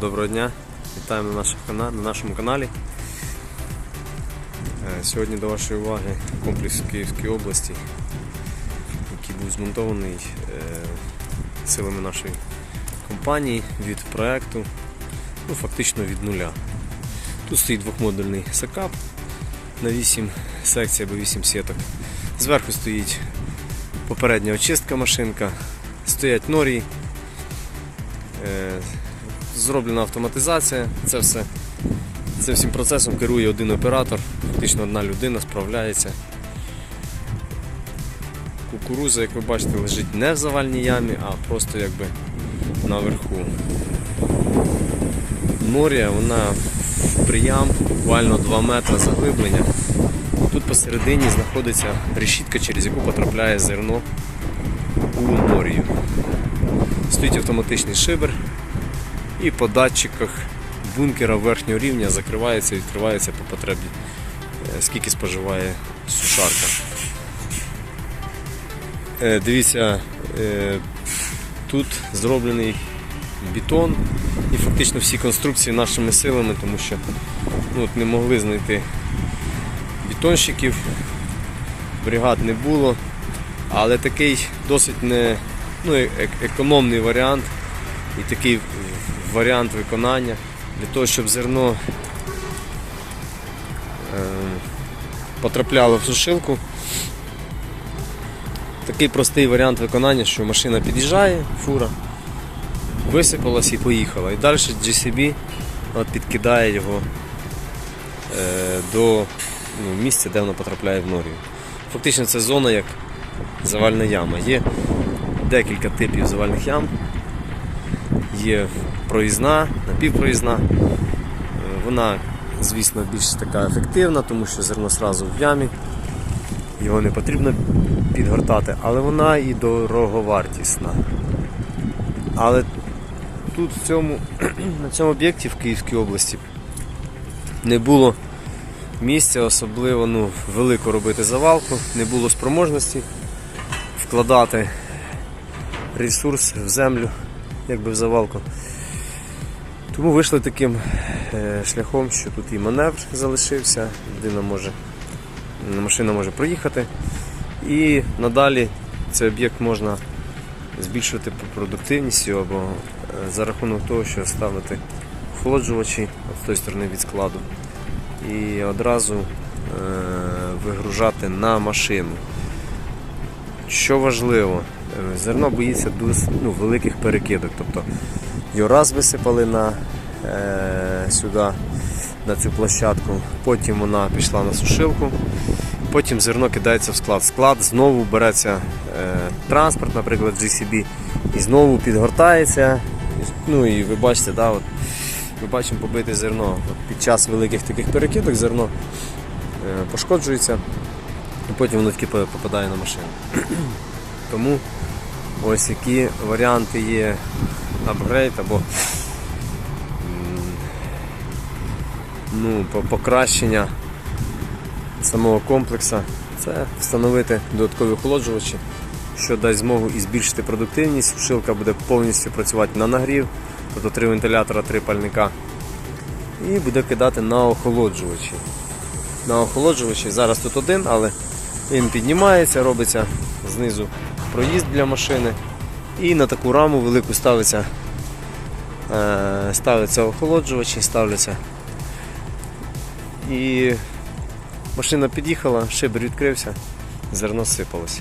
Доброго дня, вітаємо на, наших на нашому каналі. Е, Сьогодні до вашої уваги комплекс в Київській області, який був змонтований е, силами нашої компанії від проекту, ну, фактично від нуля. Тут стоїть двохмодульний сакап на 8 секцій або 8 сіток. Зверху стоїть попередня очистка машинка, стоять норії. Зроблена автоматизація, це все. Цим всім процесом керує один оператор, фактично одна людина справляється. Кукуруза, як ви бачите, лежить не в завальній ямі, а просто якби наверху. Норія, вона в приямку, буквально 2 метри заглиблення. Тут посередині знаходиться решітка, через яку потрапляє зерно у норію. Стоїть автоматичний шибер і по датчиках бункера верхнього рівня закривається і відкривається по потребі, е, скільки споживає сушарка. Е, Дивіться, е, тут зроблений бетон і фактично всі конструкції нашими силами, тому що ну, от не могли знайти бетонщиків, бригад не було, але такий досить не, ну, економний варіант і такий варіант виконання для того, щоб зерно е, потрапляло в сушилку. Такий простий варіант виконання, що машина під'їжджає, фура, висипалась і поїхала. І далі GCB підкидає його е, до ну, місця, де воно потрапляє в норію. Фактично це зона як завальна яма. Є декілька типів завальних ям. Є проїзна, напівпроїзна. Е, Вона, звісно, більш така ефективна, тому що зерно сразу в ямі, його не потрібно підгортати, але вона і дороговартісна. Але тут в цьому, на цьому об'єкті в Київській області не було місця, особливо ну, велико робити завалку, не було спроможності вкладати ресурс в землю, якби в завалку. Тому вийшли таким е, шляхом, що тут і маневр залишився, людина може, машина може проїхати. І надалі цей об'єкт можна збільшувати по продуктивністю або е, за рахунок того, що ставити охолоджувачі з тої сторони від складу і одразу е, вигружати на машину. Що важливо, зерно боїться дуже ну, великих перекидок. Тобто його раз висипали на, е, сюди, на цю площадку, потім вона пішла на сушилку, потім зерно кидається в склад. Склад знову береться е, транспорт, наприклад, GCB, і знову підгортається. Ну і ви бачите, да, от, ми бачимо побите зерно. От під час великих таких перекидок зерно е, пошкоджується, і потім воно таки попадає на машину. Тому ось які варіанти є апгрейд або ну, покращення самого комплексу. Це встановити додаткові охолоджувачі, що дасть змогу і збільшити продуктивність. Сушилка буде повністю працювати на нагрів, тобто три вентилятора, три пальника. І буде кидати на охолоджувачі. На охолоджувачі зараз тут один, але він піднімається, робиться знизу проїзд для машини. І на таку раму велику ставиться, е, ставиться охолоджувачі, ставляться. І машина під'їхала, шибер відкрився, зерно сипалось.